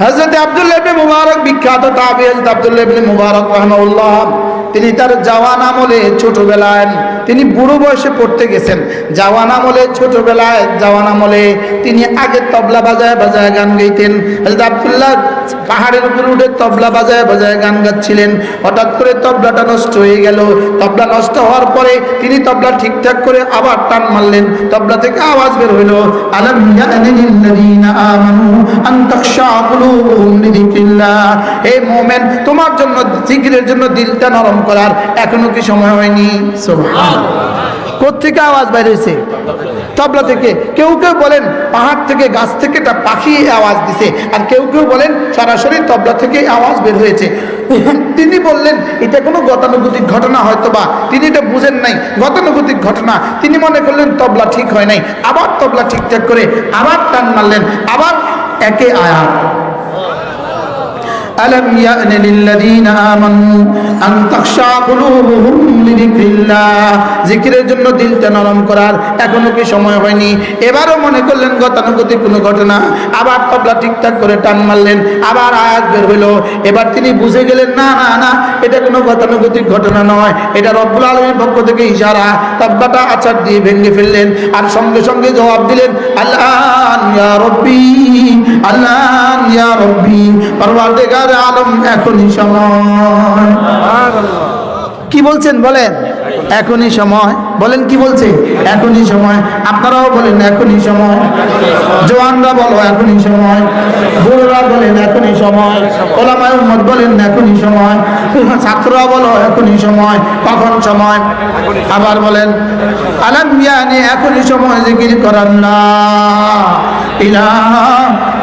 হজরত আব্দুল্লাহ মুবারক বিখ্যাত তাবি হজরত আব্দুল্লাহ মুবারক রাহমাহুল্লাহ। তিনি তার জওয়ান আমলে ছোটবেলায় তিনি বুড়ো বয়সে পড়তে গেছেন। জওয়ান আমলে ছোটবেলায় জওয়ান আমলে তিনি আগে তবলা বাজায় বাজায় গান গাইতেন। হজরত আব্দুল্লাহ পাহাড়ের উপরে উঠে তবলা বাজায় বাজায় গান গাচ্ছিলেন। হঠাৎ করে তবলাটা নষ্ট হয়ে গেল। তবলা নষ্ট হওয়ার পরে তিনি তবলা ঠিকঠাক করে আবার টান মারলেন। তবলা থেকে আওয়াজ বের হইল, আলম মুমিন, তোমার জন্য, জিকিরের জন্য দিলটা নরম করার এখনও কি সময় হয়নি? কোথেকে আওয়াজ বাইর হয়েছে? তবলা থেকে। কেউ কেউ বলেন, পাহাড় থেকে, গাছ থেকে একটা পাখি আওয়াজ দিছে। আর কেউ কেউ বলেন, সরাসরি তবলা থেকে আওয়াজ বের হয়েছে। তিনি বললেন, এটা কোনো গতানুগতিক ঘটনা হয়তো বা তিনি এটা বুঝেন নাই। গতানুগতিক ঘটনা। তিনি মনে করলেন, তবলা ঠিক হয় নাই। আবার তবলা ঠিকঠাক করে আবার টান মারলেন। আবার একে আয়াত। ألم يأن للذين آمنوا أن تخشع قلوبهم لذكر الله জিকিরের জন্য দিলটা নরম করার এখনো কি সময় হয়নি এবারও মনে করলেন গতানুগতিক কোনো ঘটনা আবার তবলা ঠিকঠাক করে টান মারলেন আবার আয়াত বের হইলো এবার তিনি বুঝে গেলেন না না না এটা কোনো গতানুগতিক ঘটনা নয় এটা রব্বুল আলমীর পক্ষ থেকে ইশারা তবলাটা আচার দিয়ে ভেঙে ফেললেন আর সঙ্গে সঙ্গে জবাব দিলেন আল্লাহ ইয়া রব্বি আল্লাহ ইয়া রব্বি, পরওয়ারদিগার আলম, এখনই সময়। কি বলছেন বলেন? এখনই সময়। বলেন কি বলছে? এখনই সময়। আপনারাও বলেন, এখনই সময়। জওয়ানরা বলো, এখনই সময়। বুড়োরা বলেন, এখনই সময়। ওলামায় উম্মত বলেন, এখনই সময়। ছাত্ররা বলো, এখনই সময়। কখন সময়? আবার বলেন, আলাম ইয়ানি, এখনই সময় জিকির করার না। ইলাহা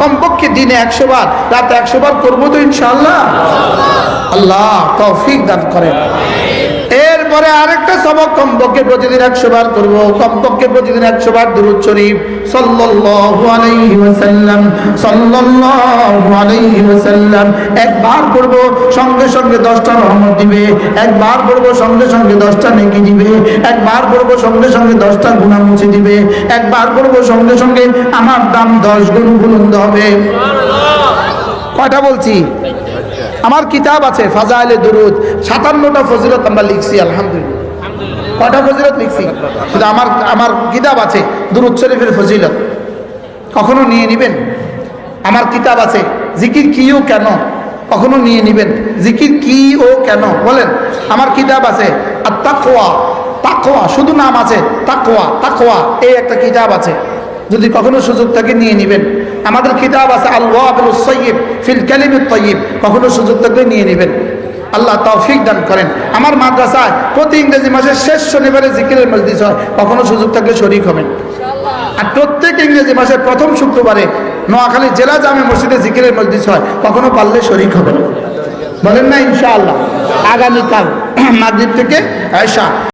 কমপক্ষে দিনে একশো বার রাতে একশো বার করব তো ইনশাল্লাহ আল্লাহ তৌফিক দান করেন। এরপরে আরেকটা সবক কমপক্ষে প্রতিদিন একশো বার করব। কমপক্ষে প্রতিদিন একশো বার দুরুদ শরীফ। সাল্লাল্লাহু আলাইহি ওয়াসাল্লাম সাল্লাল্লাহু আলাইহি ওয়াসাল্লাম। একবার করব সঙ্গে সঙ্গে দশটা রহমত দিবে। একবার করব সঙ্গে সঙ্গে দশটা নেকি দিবে। একবার করব সঙ্গে সঙ্গে দশটা গুনাহ মুছে দিবে। একবার করব সঙ্গে সঙ্গে আমার দাম দশ গুণ বুলন্দ হবে। কয়টা বলছি? আমার কিতাব আছে, ফাজাইলে দুরুদ, সাতান্নটা ফজিলত আমরা লিখছি, আলহামদুলিল্লাহ। কটা ফজিলত লিখছি? শুধু আমার আমার কিতাব আছে, দুরুদ শরীফের ফজিলত। কখনো নিয়ে নেবেন? আমার কিতাব আছে, জিকির কি ও কেন? কখনো নিয়ে নেবেন? জিকির কি ও কেন? বলেন। আমার কিতাব আছে আর তাকোয়া তাকোয়া শুধু নাম আছে তাকোয়া তাকোয়া এই একটা কিতাব আছে। যদি কখনো সুযোগ থাকে নিয়ে নেবেন। আমাদের কিতাব আছে আল্লাহ সৈয়ব ফিল কালিমুত তৈব কখনো সুযোগ থাকলে নিয়ে নেবেন। আল্লাহ তৌফিক দান করেন। আমার মাদ্রাসায় প্রতি ইংরেজি মাসের শেষ শনিবারে জিকিরের মসজিদ হয়। কখনো সুযোগ থাকলে শরিক হবেন। আর প্রত্যেক ইংরেজি মাসের প্রথম শুক্রবারে নোয়াখালী জেলা জামে মসজিদে জিকিরের মসজিদ হয়। কখনো পারলে শরিক হবেন। বলেন না ইনশাআল্লাহ। আগামীকাল মাগরিব থেকে আয়সা